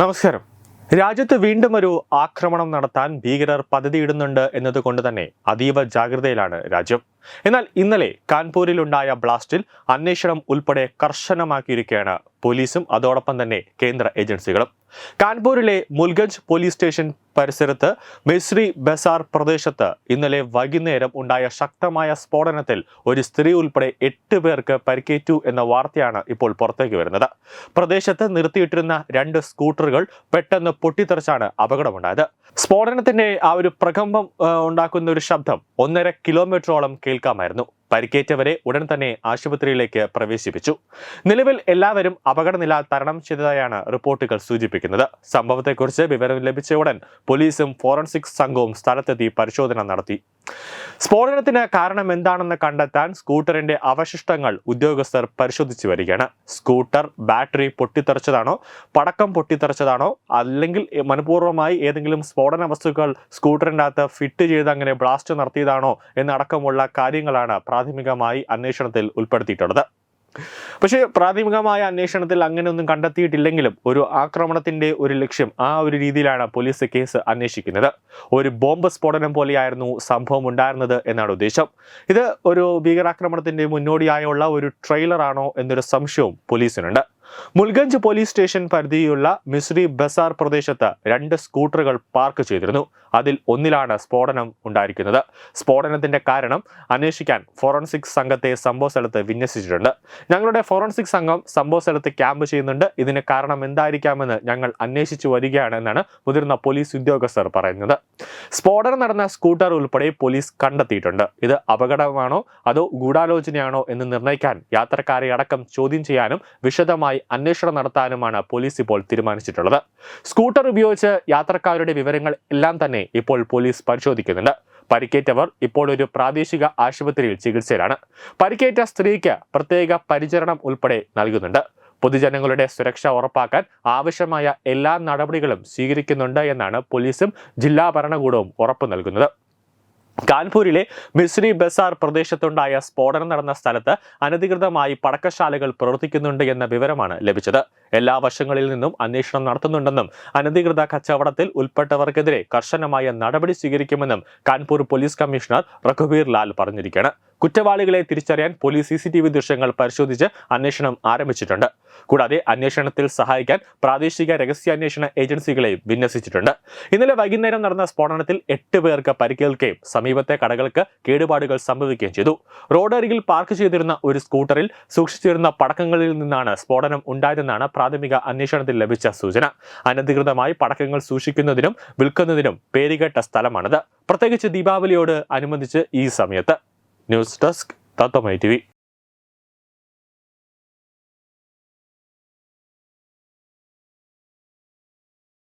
നമസ്കാരം. രാജ്യത്ത് വീണ്ടും ഒരു ആക്രമണം നടത്താൻ ഭീകരർ പദ്ധതിയിടുന്നുണ്ട് എന്നതുകൊണ്ട് തന്നെ അതീവ ജാഗ്രതയിലാണ് രാജ്യം. എന്നാൽ ഇന്നലെ കാൺപൂരിലുണ്ടായ ബ്ലാസ്റ്റിൽ അന്വേഷണം ഉൾപ്പെടെ കർശനമാക്കിയിരിക്കുകയാണ് പോലീസും അതോടൊപ്പം തന്നെ കേന്ദ്ര ഏജൻസികളും. കാൺപൂരിലെ മുൽഗഞ്ച് പോലീസ് സ്റ്റേഷൻ പരിസരത്ത് മിശ്രി ബസാർ പ്രദേശത്ത് ഇന്നലെ വൈകുന്നേരം ഉണ്ടായ ശക്തമായ സ്ഫോടനത്തിൽ ഒരു സ്ത്രീ ഉൾപ്പെടെ എട്ട് പേർക്ക് പരിക്കേറ്റു എന്ന വാർത്തയാണ് ഇപ്പോൾ പുറത്തേക്ക് വരുന്നത്. പ്രദേശത്ത് നിർത്തിയിട്ടിരുന്ന രണ്ട് സ്കൂട്ടറുകൾ പെട്ടെന്ന് പൊട്ടിത്തെറിച്ചാണ് അപകടമുണ്ടായത്. സ്ഫോടനത്തിന്റെ ആ ഒരു പ്രകമ്പം ഉണ്ടാക്കുന്ന ഒരു ശബ്ദം ഒന്നര കിലോമീറ്ററോളം കേൾക്കാമായിരുന്നു. പരിക്കേറ്റവരെ ഉടൻ തന്നെ ആശുപത്രിയിലേക്ക് പ്രവേശിപ്പിച്ചു. നിലവിൽ എല്ലാവരും അപകടനില തരണം ചെയ്തതായാണ് റിപ്പോർട്ടുകൾ സൂചിപ്പിക്കുന്നത്. സംഭവത്തെക്കുറിച്ച് വിവരം ലഭിച്ച ഉടൻ പോലീസും ഫോറൻസിക് സംഘവും സ്ഥലത്തെത്തി പരിശോധന നടത്തി. സ്ഫോടനത്തിന് കാരണം എന്താണെന്ന് കണ്ടെത്താൻ സ്കൂട്ടറിന്റെ അവശിഷ്ടങ്ങൾ ഉദ്യോഗസ്ഥർ പരിശോധിച്ചു വരികയാണ്. സ്കൂട്ടർ ബാറ്ററി പൊട്ടിത്തെറിച്ചതാണോ പടക്കം പൊട്ടിത്തെറിച്ചതാണോ അല്ലെങ്കിൽ മനഃപൂർവമായി ഏതെങ്കിലും സ്ഫോടന വസ്തുക്കൾ സ്കൂട്ടറിന്റെ അകത്ത് ഫിറ്റ് ചെയ്ത് അങ്ങനെ ബ്ലാസ്റ്റ് നടത്തിയതാണോ എന്നടക്കമുള്ള കാര്യങ്ങളാണ് പ്രാഥമികമായി അന്വേഷണത്തിൽ ഉൾപ്പെടുത്തിയിട്ടുള്ളത്. പക്ഷേ പ്രാഥമികമായ അന്വേഷണത്തിൽ അങ്ങനെ ഒന്നും കണ്ടെത്തിയിട്ടില്ലെങ്കിലും ഒരു ആക്രമണത്തിന്റെ ഒരു ലക്ഷ്യം ആ ഒരു രീതിയിലാണ് പോലീസ് കേസ് അന്വേഷിക്കുന്നത്. ഒരു ബോംബ് സ്ഫോടനം പോലെയായിരുന്നു സംഭവം ഉണ്ടായിരുന്നത് എന്നാണ് ഉദ്ദേശം. ഇത് ഒരു ഭീകരാക്രമണത്തിന്റെ മുന്നോടിയായുള്ള ഒരു ട്രെയിലറാണോ എന്നൊരു സംശയവും പോലീസിനുണ്ട്. മുൽഗഞ്ച് പോലീസ് സ്റ്റേഷൻ പരിധിയിലുള്ള മിസ്രി ബസാർ പ്രദേശത്ത് രണ്ട് സ്കൂട്ടറുകൾ പാർക്ക് ചെയ്തിരുന്നു. അതിൽ ഒന്നിലാണ് സ്ഫോടനം ഉണ്ടായിരിക്കുന്നത്. സ്ഫോടനത്തിന്റെ കാരണം അന്വേഷിക്കാൻ ഫോറൻസിക് സംഘത്തെ സംഭവ സ്ഥലത്ത് വിന്യസിച്ചിട്ടുണ്ട്. ഞങ്ങളുടെ ഫോറൻസിക് സംഘം സംഭവ സ്ഥലത്ത് ക്യാമ്പ് ചെയ്യുന്നുണ്ട്. ഇതിന് കാരണം എന്തായിരിക്കാമെന്ന് ഞങ്ങൾ അന്വേഷിച്ചു വരികയാണ് എന്നാണ് മുതിർന്ന പോലീസ് ഉദ്യോഗസ്ഥർ പറയുന്നത്. സ്ഫോടനം നടന്ന സ്കൂട്ടർ ഉൾപ്പെടെ പോലീസ് കണ്ടെത്തിയിട്ടുണ്ട്. ഇത് അപകടമാണോ? അതോ ഗൂഢാലോചനയാണോ എന്ന് നിർണയിക്കാൻ യാത്രക്കാരെ അടക്കം ചോദ്യം ചെയ്യാനും വിശദമായി അന്വേഷണം നടത്താനുമാണ് പോലീസ് ഇപ്പോൾ തീരുമാനിച്ചിട്ടുള്ളത്. സ്കൂട്ടർ ഉപയോഗിച്ച് യാത്രക്കാരുടെ വിവരങ്ങൾ എല്ലാം തന്നെ ഇപ്പോൾ പോലീസ് പരിശോധിക്കുന്നുണ്ട്. പരിക്കേറ്റവർ ഇപ്പോൾ ഒരു പ്രാദേശിക ആശുപത്രിയിൽ ചികിത്സയിലാണ്. പരിക്കേറ്റ സ്ത്രീക്ക് പ്രത്യേക പരിചരണം ഉൾപ്പെടെ നൽകുന്നുണ്ട്. പൊതുജനങ്ങളുടെ സുരക്ഷ ഉറപ്പാക്കാൻ ആവശ്യമായ എല്ലാ നടപടികളും സ്വീകരിക്കുന്നുണ്ട് എന്നാണ് പോലീസും ജില്ലാ ഭരണകൂടവും ഉറപ്പു നൽകുന്നത്. കാൺപൂരിലെ മിസ്രി ബസാർ പ്രദേശത്തുണ്ടായ സ്ഫോടനം നടന്ന സ്ഥലത്ത് അനധികൃതമായി പടക്കശാലകൾ പ്രവർത്തിക്കുന്നുണ്ട് എന്ന വിവരമാണ് ലഭിച്ചത്. എല്ലാ വശങ്ങളിൽ നിന്നും അന്വേഷണം നടത്തുന്നുണ്ടെന്നും അനധികൃത കച്ചവടത്തിൽ ഉൾപ്പെട്ടവർക്കെതിരെ കർശനമായ നടപടി സ്വീകരിക്കുമെന്നും കാൺപൂർ പോലീസ് കമ്മീഷണർ റഘുബീർ ലാൽ പറഞ്ഞിരിക്കുകയാണ്. കുറ്റവാളികളെ തിരിച്ചറിയാൻ പോലീസ് സി ദൃശ്യങ്ങൾ പരിശോധിച്ച് അന്വേഷണം ആരംഭിച്ചിട്ടുണ്ട്. കൂടാതെ അന്വേഷണത്തിൽ സഹായിക്കാൻ പ്രാദേശിക രഹസ്യാന്വേഷണ ഏജൻസികളെയും വിന്യസിച്ചിട്ടുണ്ട്. ഇന്നലെ വൈകുന്നേരം നടന്ന സ്ഫോടനത്തിൽ എട്ട് പേർക്ക് പരിക്കേൽക്കുകയും സമീപത്തെ കടകൾക്ക് കേടുപാടുകൾ സംഭവിക്കുകയും ചെയ്തു. റോഡരികിൽ പാർക്ക് ചെയ്തിരുന്ന ഒരു സ്കൂട്ടറിൽ സൂക്ഷിച്ചിരുന്ന പടക്കങ്ങളിൽ നിന്നാണ് സ്ഫോടനം ഉണ്ടായതെന്നാണ് പ്രാഥമിക അന്വേഷണത്തിൽ ലഭിച്ച സൂചന. അനധികൃതമായി പടക്കങ്ങൾ സൂക്ഷിക്കുന്നതിനും വിൽക്കുന്നതിനും പേരുകേട്ട സ്ഥലമാണിത്. പ്രത്യേകിച്ച് ദീപാവലിയോട് അനുബന്ധിച്ച് ഈ സമയത്ത്. ന്യൂസ് ഡെസ്ക് തത്വമൈ ടി